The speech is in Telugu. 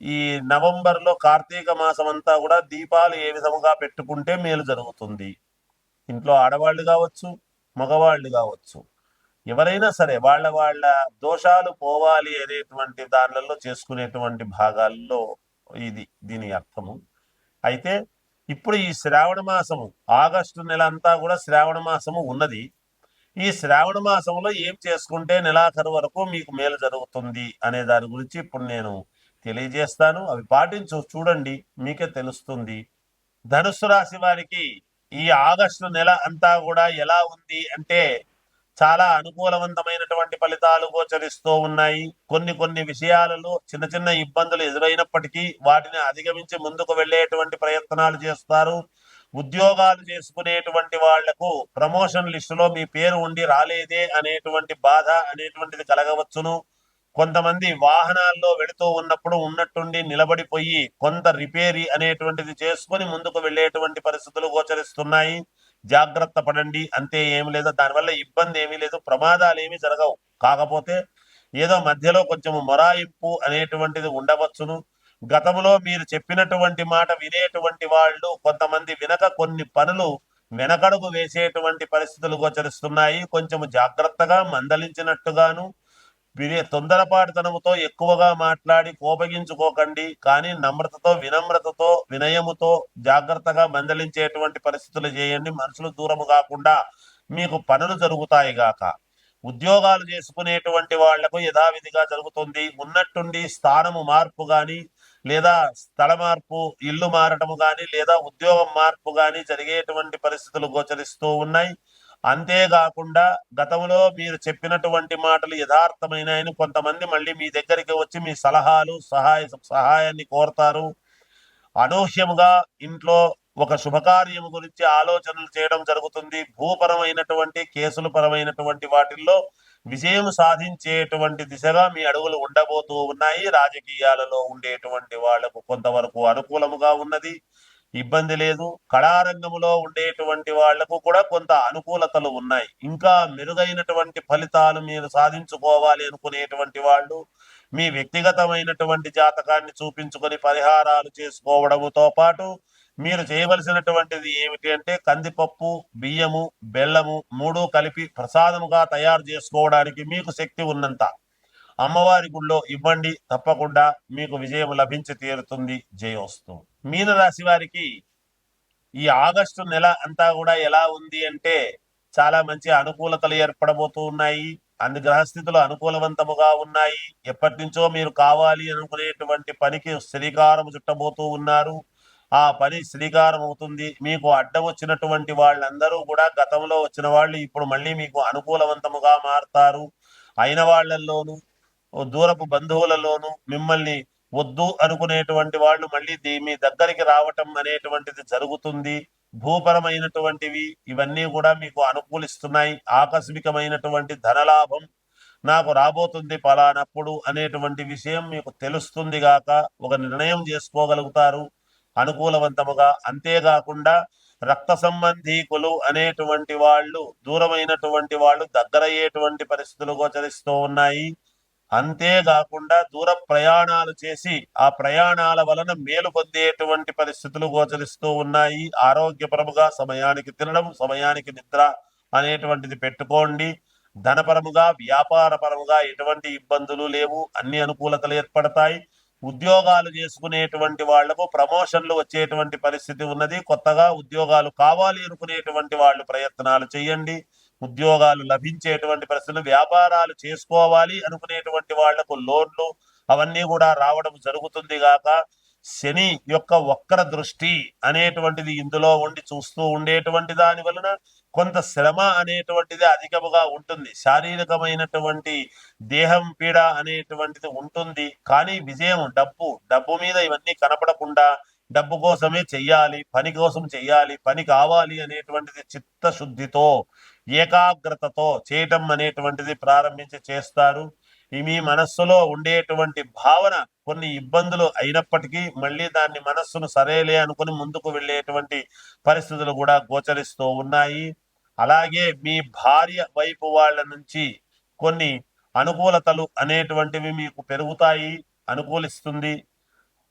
ఈ నవంబర్లో కార్తీక మాసం అంతా కూడా దీపాలు ఏ విధముగా పెట్టుకుంటే మేలు జరుగుతుంది. ఇంట్లో ఆడవాళ్ళు కావచ్చు మగవాళ్ళు కావచ్చు. ఎవరైనా సరే వాళ్ళ వాళ్ళ దోషాలు పోవాలి అనేటువంటి దానిలలో చేసుకునేటువంటి భాగాల్లో ఇది దీని అర్థము. అయితే ఇప్పుడు ఈ శ్రావణ మాసము ఆగస్టు నెల అంతా కూడా శ్రావణ మాసము ఉన్నది. ఈ శ్రావణ మాసంలో ఏం చేసుకుంటే నెలాఖరు వరకు మీకు మేలు జరుగుతుంది అనే దాని గురించి ఇప్పుడు నేను తెలియజేస్తాను. అవి పాటించు చూడండి మీకే తెలుస్తుంది. ధనుస్సు రాశి వారికి ఈ ఆగస్టు నెల అంతా కూడా ఎలా ఉంది అంటే చాలా అనుకూలవంతమైనటువంటి ఫలితాలు గోచరిస్తూ ఉన్నాయి. కొన్ని కొన్ని విషయాలలో చిన్న చిన్న ఇబ్బందులు ఎదురైనప్పటికీ వాటిని అధిగమించి ముందుకు వెళ్ళేటువంటి ప్రయత్నాలు చేస్తారు. ఉద్యోగాలు చేసుకునేటువంటి వాళ్ళకు ప్రమోషన్ లిస్టులో మీ పేరు ఉండి రాలేదే అనేటువంటి బాధ అనేటువంటిది కలగవచ్చును. కొంతమంది వాహనాల్లో వెళుతూ ఉన్నప్పుడు ఉన్నట్టుండి నిలబడిపోయి కొంత రిపేరీ అనేటువంటిది చేసుకొని ముందుకు వెళ్ళేటువంటి పరిస్థితులు గోచరిస్తున్నాయి. జాగ్రత్త పడండి. అంతే ఏమి లేదు. దానివల్ల ఇబ్బంది ఏమీ లేదు. ప్రమాదాలు ఏమీ జరగవు. కాకపోతే ఏదో మధ్యలో కొంచెం మొరాయింపు అనేటువంటిది ఉండవచ్చును. గతంలో మీరు చెప్పినటువంటి మాట వినేటువంటి వాళ్ళు కొంతమంది వినక కొన్ని పనులు వెనకడుగు వేసేటువంటి పరిస్థితులు గోచరిస్తున్నాయి. కొంచెం జాగ్రత్తగా మందలించినట్టుగాను వీరే తొందరపాటుతనముతో ఎక్కువగా మాట్లాడి కోపగించుకోకండి కానీ నమ్రతతో వినమ్రతతో వినయముతో జాగ్రత్తగా మందలించేటువంటి పరిస్థితులు చేయండి. మనుషులు దూరము కాకుండా మీకు పనులు జరుగుతాయి గాక. ఉద్యోగాలు చేసుకునేటువంటి వాళ్ళకు యథావిధిగా జరుగుతుంది. ఉన్నట్టుండి స్థానము మార్పు గాని లేదా స్థల మార్పు ఇల్లు మారటము గాని లేదా ఉద్యోగం మార్పు గాని జరిగేటువంటి పరిస్థితులు గోచరిస్తూ ఉన్నాయి. అంతేకాకుండా గతంలో మీరు చెప్పినటువంటి మాటలు యథార్థమైనాయని కొంతమంది మళ్ళీ మీ దగ్గరికి వచ్చి మీ సలహాలు సహాయ సహాయాన్ని కోరతారు. అనూహ్యముగా ఇంట్లో ఒక శుభకార్యం గురించి ఆలోచనలు చేయడం జరుగుతుంది. భూపరమైనటువంటి కేసుల పరమైనటువంటి వాటిల్లో విజయం సాధించేటువంటి దిశగా మీ అడుగులు ఉండబోతూ ఉన్నాయి. రాజకీయాలలో ఉండేటువంటి వాళ్ళకు కొంతవరకు అనుకూలముగా ఉన్నది. ఇబ్బంది లేదు. కళారంగంలో ఉండేటువంటి వాళ్ళకు కూడా కొంత అనుకూలతలు ఉన్నాయి. ఇంకా మెరుగైనటువంటి ఫలితాలు మీరు సాధించుకోవాలి అనుకునేటువంటి వాళ్ళు మీ వ్యక్తిగతమైనటువంటి జాతకాన్ని చూపించుకొని పరిహారాలు చేసుకోవడముతో పాటు మీరు చేయవలసినటువంటిది ఏమిటి అంటే కందిపప్పు బియ్యము బెల్లము మూడు కలిపి ప్రసాదముగా తయారు చేసుకోవడానికి మీకు శక్తి ఉన్నంత. అమ్మవారి గుళ్ళో ఇవ్వండి తప్పకుండా మీకు విజయం లభించి తీరుతుంది. జయోస్తు మీనరాశి వారికి ఈ ఆగస్టు నెల అంతా కూడా ఎలా ఉంది అంటే చాలా మంచి అనుకూలతలు ఏర్పడబోతూ ఉన్నాయి. అన్ని గ్రహస్థితులు అనుకూలవంతముగా ఉన్నాయి. ఎప్పటి నుంచో మీరు కావాలి అనుకునేటువంటి పనికి శ్రీకారం చుట్టబోతూ ఉన్నారు. ఆ పని శ్రీకారం అవుతుంది. మీకు అడ్డం వచ్చినటువంటి వాళ్ళందరూ కూడా గతంలో వచ్చిన వాళ్ళు ఇప్పుడు మళ్ళీ మీకు అనుకూలవంతముగా మారుతారు. అయిన వాళ్ళల్లోనూ దూరపు బంధువులలోనూ మిమ్మల్ని వద్దు అనుకునేటువంటి వాళ్ళు మళ్ళీ మీ దగ్గరికి రావటం అనేటువంటిది జరుగుతుంది. భూపరమైనటువంటివి ఇవన్నీ కూడా మీకు అనుకూలిస్తున్నాయి. ఆకస్మికమైనటువంటి ధనలాభం నాకు రాబోతుంది పలానప్పుడు అనేటువంటి విషయం మీకు తెలుస్తుంది గాక ఒక నిర్ణయం చేసుకోగలుగుతారు అనుకూలవంతముగా. అంతేకాకుండా రక్త సంబంధీకులు అనేటువంటి వాళ్ళు దూరమైనటువంటి వాళ్ళు దగ్గరయ్యేటువంటి పరిస్థితులు గోచరిస్తూ ఉన్నాయి. అంతేకాకుండా దూర ప్రయాణాలు చేసి ఆ ప్రయాణాల వలన మేలు పొందేటువంటి పరిస్థితులు గోచరిస్తూ ఉన్నాయి. ఆరోగ్యపరముగా సమయానికి తినడం సమయానికి నిద్ర అనేటువంటిది పెట్టుకోండి. ధనపరముగా వ్యాపారపరముగా ఎటువంటి ఇబ్బందులు లేవు. అన్ని అనుకూలతలు ఏర్పడతాయి. ఉద్యోగాలు చేసుకునేటువంటి వాళ్ళకు ప్రమోషన్లు వచ్చేటువంటి పరిస్థితి ఉన్నది. కొత్తగా ఉద్యోగాలు కావాలి అనుకునేటువంటి వాళ్ళు ప్రయత్నాలు చేయండి. ఉద్యోగాలు లభించేటువంటి పరిస్థితులు వ్యాపారాలు చేసుకోవాలి అనుకునేటువంటి వాళ్ళకు లోన్లు అవన్నీ కూడా రావడం జరుగుతుంది గాక శని యొక్క వక్ర దృష్టి అనేటువంటిది ఇందులో ఉండి చూస్తూ ఉండేటువంటి దాని వలన కొంత శ్రమ అనేటువంటిది అధికముగా ఉంటుంది. శారీరకమైనటువంటి దేహం పీడ అనేటువంటిది ఉంటుంది. కానీ విజయం డబ్బు డబ్బు మీద ఇవన్నీ కనపడకుండా డబ్బు కోసమే చెయ్యాలి పని కోసం చెయ్యాలి పని కావాలి అనేటువంటిది చిత్తశుద్ధితో ఏకాగ్రతతో చేయటం అనేటువంటిది ప్రారంభించి చేస్తారు. ఈ మీ మనస్సులో ఉండేటువంటి భావన కొన్ని ఇబ్బందులు అయినప్పటికీ మళ్ళీ దాన్ని మనస్సును సరేలే అనుకుని ముందుకు వెళ్ళేటువంటి పరిస్థితులు కూడా గోచరిస్తూ ఉన్నాయి. అలాగే మీ భార్య వైపు వాళ్ళ నుంచి కొన్ని అనుకూలతలు అనేటువంటివి మీకు పెరుగుతాయి అనుకూలిస్తుంది.